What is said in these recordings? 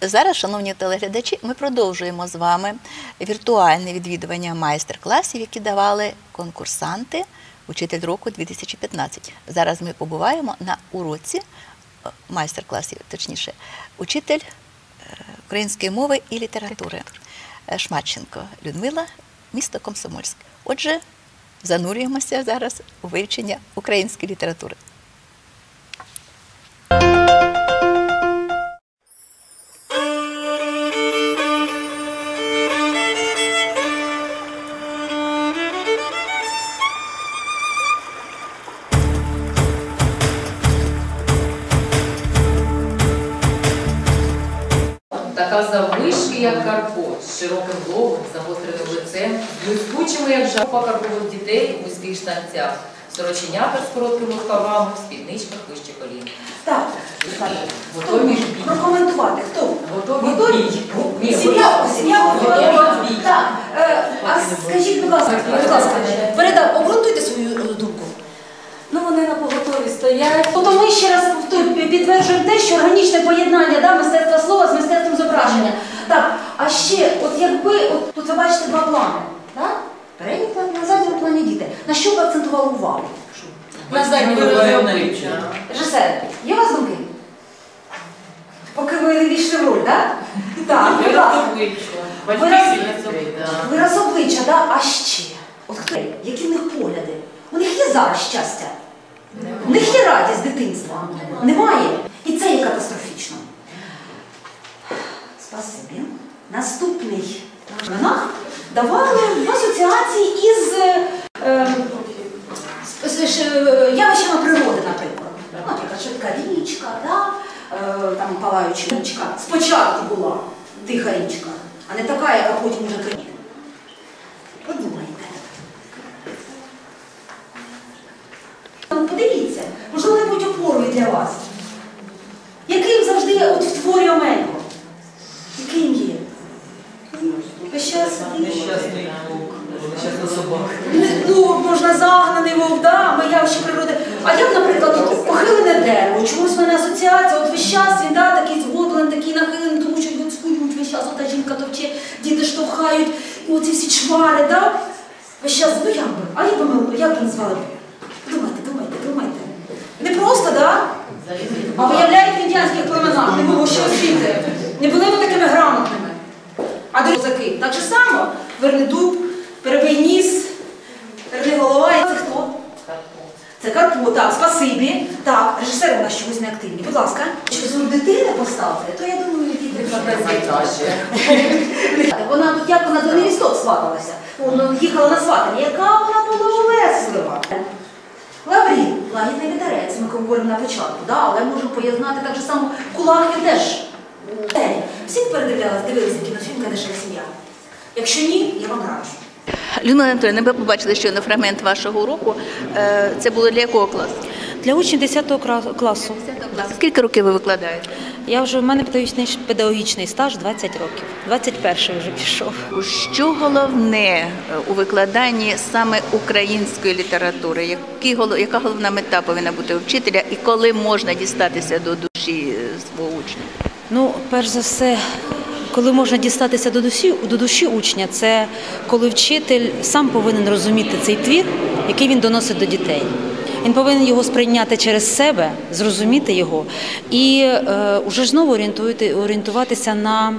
Зараз, шановні телеглядачі, ми продовжуємо з вами віртуальне відвідування майстер-класів, які давали конкурсанти Учитель року 2015. Зараз ми побуваємо на уроці е, майстер-класів, точніше, учитель е, української мови і літератури Е, Шматченко Людмила, місто Комсомольськ. Отже, занурюємося зараз у вивчення української літератури. Блискучими, як жапа карпових дітей у вузьких штанцях, сороченята з короткими рукавами, в спідничках вище колін. Так, Готові прокоментувати. Хто? Готові Готові? Ні, Сім'я, сім'я готова. Так, е, а скажіть, будь ласка, будь ласка, передав, обґрунтуйте свою е, думку. Ну вони на поготові стоять. Тобто ми ще раз підтверджуємо те, що органічне поєднання да, мистецтва слова з мистецтвом зображення. Так, а ще, от якби, от тут ви бачите два плани, так? Передній план, на задньому плані діти. На що б акцентували увагу? На вирази обличчя. Режисер, є у вас думки? Поки ви не війшли в роль, так? Так, будь ласка. Вираз, вираз обличчя, да? а ще. От хто, які в них погляди? У них є зараз щастя. У них є радість дитинства. Немає. І це є катастрофічно. Спасибі. Наступний імена давали в асоціації із е, явищами природи, наприклад. Ну, Наприклад, швидка річка, да? е, там палаюча річка. Спочатку була тиха річка, а не така, яка потім вже криє. Подумайте. Подивіться, можливо, будь опорою для вас. Яким завжди от в творі Омелько? Яким є? Нещасний нещасна собака. Не- Ну, загнаний вовк, да, ми явище природи. А як, наприклад, похилене дерево, чомусь в мене асоціація, от весь час він да, такий згодлений, такий нахилений, тому що його скують весь час, ота жінка товче, діти штовхають, оці всі чвари, да? Весь час, ну як би, а як би як би назвали? Думайте, думайте, думайте. Не просто, да? А виявляють в індіанських племенах, не було що освіти. Не були ми такими грамотними. А до закид. Так же само верни дуб, перебий ніс, верни голова. І Це хто? Це Карпо, так, спасибі. Так, режисер у нас чогось не активні. Будь ласка, що зур дитини поставити, то я думаю, діти Вона тут як вона до невісток сваталася. Вона їхала на сватання. Яка вона була улеслива. Лаврін, лагідний вітерець, ми говоримо на початку, да, але можемо поєднати так же само кулак він теж. Е, Всі передивлялись, дивилися кінофільм «Кадишева сім'я. Якщо ні, я вам раджу. Людмила Анатолійовна, ви побачили щойно фрагмент вашого уроку. Е, Це було для якого класу? Для учнів 10 кра- класу. Скільки років ви викладаєте? Я вже в мене педагогічний, педагогічний стаж 20 років. 21 вже пішов. Що головне е, у викладанні саме української літератури? Які, яка головна мета повинна бути у вчителя і коли можна дістатися до душі е, свого учня? Ну, перш за все, коли можна дістатися до душі, до душі учня, це коли вчитель сам повинен розуміти цей твір, який він доносить до дітей. Він повинен його сприйняти через себе, зрозуміти його і е, уже знову орієнтувати, орієнтуватися на,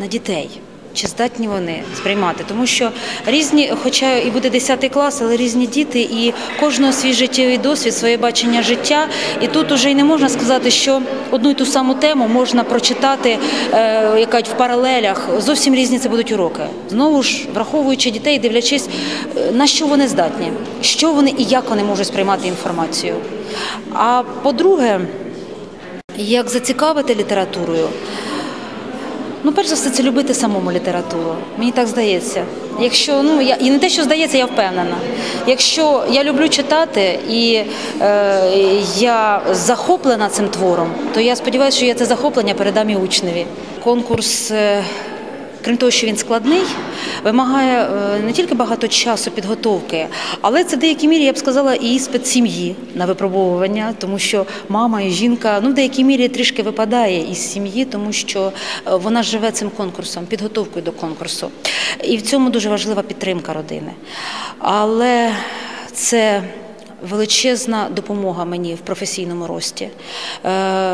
на дітей. Чи здатні вони сприймати? Тому що різні, хоча і буде 10 клас, але різні діти, і кожного свій життєвий досвід, своє бачення життя. І тут уже й не можна сказати, що одну й ту саму тему можна прочитати е, яка в паралелях. Зовсім різні це будуть уроки. Знову ж враховуючи дітей, дивлячись, е, на що вони здатні, що вони і як вони можуть сприймати інформацію. А по-друге, як зацікавити літературою. Ну, перш за все, це любити самому літературу. Мені так здається. Якщо ну я і не те, що здається, я впевнена. Якщо я люблю читати і е, я захоплена цим твором, то я сподіваюся, що я це захоплення передам і учневі. Конкурс е, крім того, що він складний, вимагає е, не тільки багато часу підготовки, але це в деякій мірі, я б сказала, і іспит сім'ї на випробовування, тому що мама і жінка ну, в деякій мірі трішки випадає із сім'ї, тому що е, вона живе цим конкурсом, підготовкою до конкурсу. І в цьому дуже важлива підтримка родини. Але це величезна допомога мені в професійному рості. Е,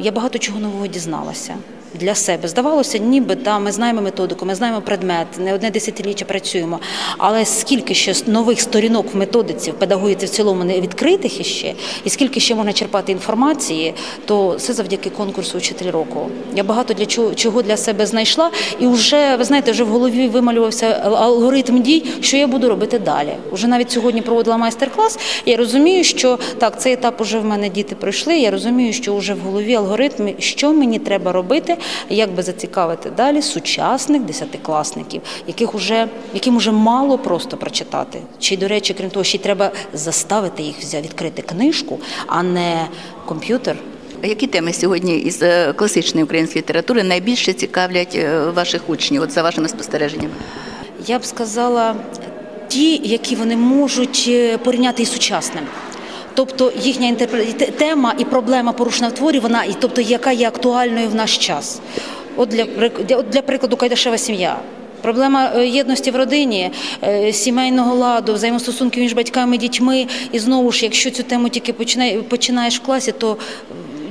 я багато чого нового дізналася. Для себе здавалося, ніби та ми знаємо методику, ми знаємо предмет, не одне десятиліття працюємо. Але скільки ще нових сторінок в методиці, в педагогіці в цілому не відкритих іще, і скільки ще можна черпати інформації, то це завдяки конкурсу «Учитель року. Я багато для чого, чого для себе знайшла, і вже ви знаєте, вже в голові вималювався алгоритм дій, що я буду робити далі. Уже навіть сьогодні проводила майстер-клас. Я розумію, що так, цей етап уже в мене діти пройшли. Я розумію, що вже в голові алгоритм, що мені треба робити, як би зацікавити далі сучасних десятикласників, яких уже яким уже мало просто прочитати. Чи до речі, крім того, ще й треба заставити їх відкрити книжку, а не комп'ютер. Які теми сьогодні із е, класичної української літератури найбільше цікавлять е, ваших учнів, от за вашими спостереженнями? Я б сказала, ті, які вони можуть е, порівняти із сучасним. Тобто їхня інтерпре- тема і проблема порушена в творі, вона і тобто яка є актуальною в наш час. От для от для прикладу Кайдашева сім'я. Проблема е, єдності в родині, е, сімейного ладу, взаємостосунків між батьками і дітьми. І знову ж, якщо цю тему тільки починає- починаєш в класі, то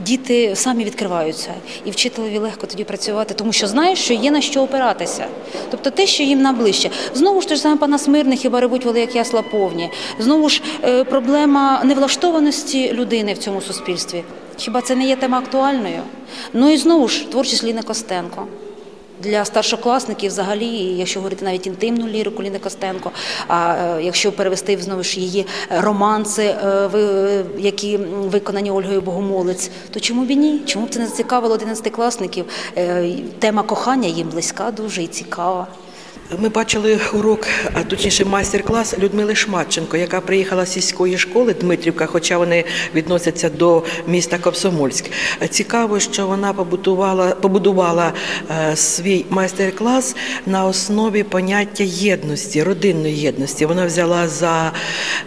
діти самі відкриваються, і вчителеві легко тоді працювати, тому що знаєш, що є на що опиратися. Тобто те, що їм наближче. Знову ж те ж саме пана Смирних, хіба ревуть вели як ясла повні. Знову ж е, проблема невлаштованості людини в цьому суспільстві. Хіба це не є тема актуальною? Ну і знову ж творчість Ліни Костенко. Для старшокласників, взагалі, якщо говорити навіть інтимну лірику Ліни Костенко, а е, якщо перевести знову ж її романси, е, які виконані Ольгою Богомолець, то чому б і ні? Чому б це не зацікавило 11-класників? Е, Тема кохання їм близька дуже і цікава. Ми бачили урок, а точніше майстер-клас Людмили Шматченко, яка приїхала з сільської школи Дмитрівка, хоча вони відносяться до міста Комсомольськ. Цікаво, що вона побудувала, побудувала е, свій майстер-клас на основі поняття єдності, родинної єдності. Вона взяла за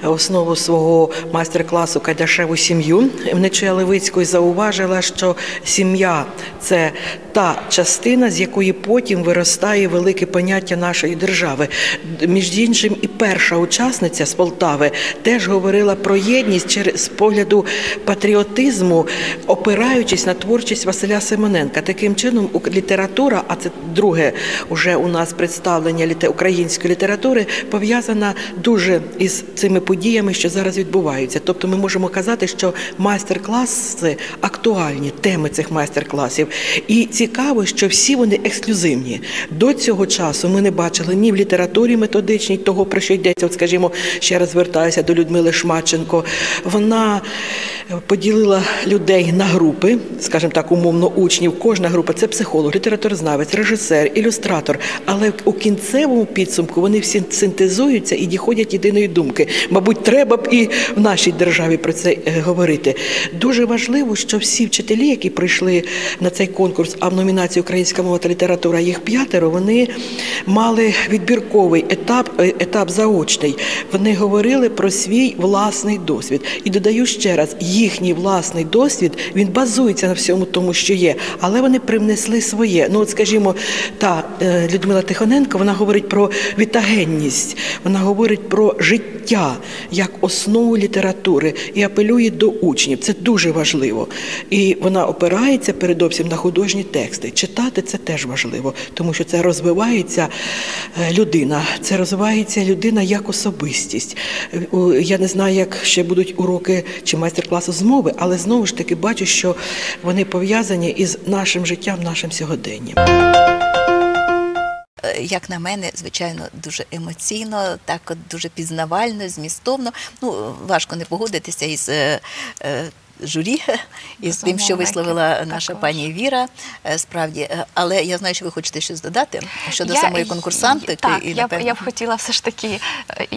основу свого майстер-класу Кайдашеву сім'ю. Вничая Левицької зауважила, що сім'я це та частина, з якої потім виростає велике поняття нашої держави. Між іншим, і перша учасниця з Полтави теж говорила про єдність через погляду патріотизму, опираючись на творчість Василя Симоненка. Таким чином, література, а це друге уже у нас представлення української літератури, пов'язана дуже із цими подіями, що зараз відбуваються. Тобто, ми можемо казати, що майстер-класи актуальні, теми цих майстер-класів. І цікаво, що всі вони ексклюзивні. До цього часу ми не бачили ні в літературі методичній того, про що йдеться. От, скажімо, ще раз звертаюся до Людмили Шматченко. Вона поділила людей на групи, скажімо так, умовно, учнів. Кожна група це психолог, літературознавець, режисер, ілюстратор. Але у кінцевому підсумку вони всі синтезуються і діходять єдиної думки. Мабуть, треба б і в нашій державі про це е, говорити. Дуже важливо, що всі вчителі, які прийшли на цей конкурс, а в номінації Українська мова та література їх п'ятеро, вони мали відбірковий етап, е, етап заочний. Вони говорили про свій власний досвід. І додаю ще раз, їхній власний досвід він базується на всьому тому, що є, але вони привнесли своє. Ну, от скажімо, та е, Людмила Тихоненко вона говорить про вітагенність, вона говорить про життя як основу літератури і апелює до учнів. Це дуже важливо. І вона опирається передовсім на художні тексти. Читати це теж важливо, тому що це розвивається людина, це розвивається людина як особистість. Е, Я не знаю, як ще будуть уроки чи майстер-класи з мови, але знову ж таки бачу, що вони пов'язані із нашим життям, нашим сьогоденням. Е, Як на мене, звичайно, дуже емоційно, так от дуже пізнавально, змістовно. Ну, важко не погодитися із е, е, журі і з тим, що висловила наша пані Віра. Е, Справді, Е, але я знаю, що ви хочете щось додати щодо Я- самої конкурсантки. Так, і, я, б, я б хотіла все ж таки.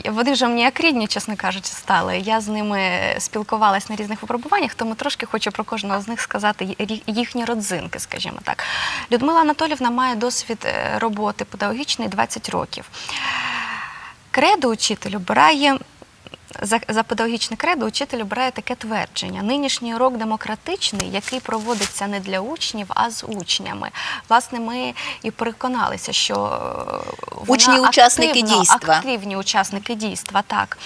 е, Вони вже мені як рідні, чесно кажучи, стали. Я з ними спілкувалась на різних випробуваннях, тому трошки хочу про кожного з них сказати їхні родзинки, скажімо так. Людмила Анатолівна має досвід роботи педагогічної 20 років. Кредо учитель обирає. За, за педагогічне кредо учитель обирає таке твердження. Нинішній урок демократичний, який проводиться не для учнів, а з учнями. Власне, ми і переконалися, що е, вона Учні – учасники активно- дійства. Активні учасники дійства, так.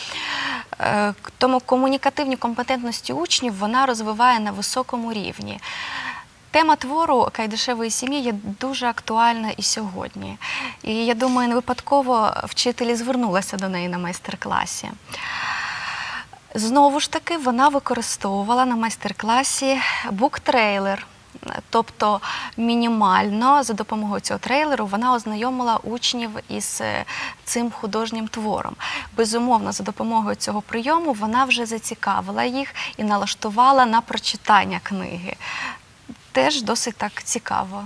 Е, Тому комунікативні компетентності учнів вона розвиває на високому рівні. Тема твору Кайдашевої сім'ї є дуже актуальна і сьогодні. І я думаю, не випадково вчителі звернулися до неї на майстер-класі. Знову ж таки, вона використовувала на майстер-класі буктрейлер. Тобто мінімально за допомогою цього трейлеру вона ознайомила учнів із е, цим художнім твором. Безумовно, за допомогою цього прийому вона вже зацікавила їх і налаштувала на прочитання книги. Теж досить так цікаво.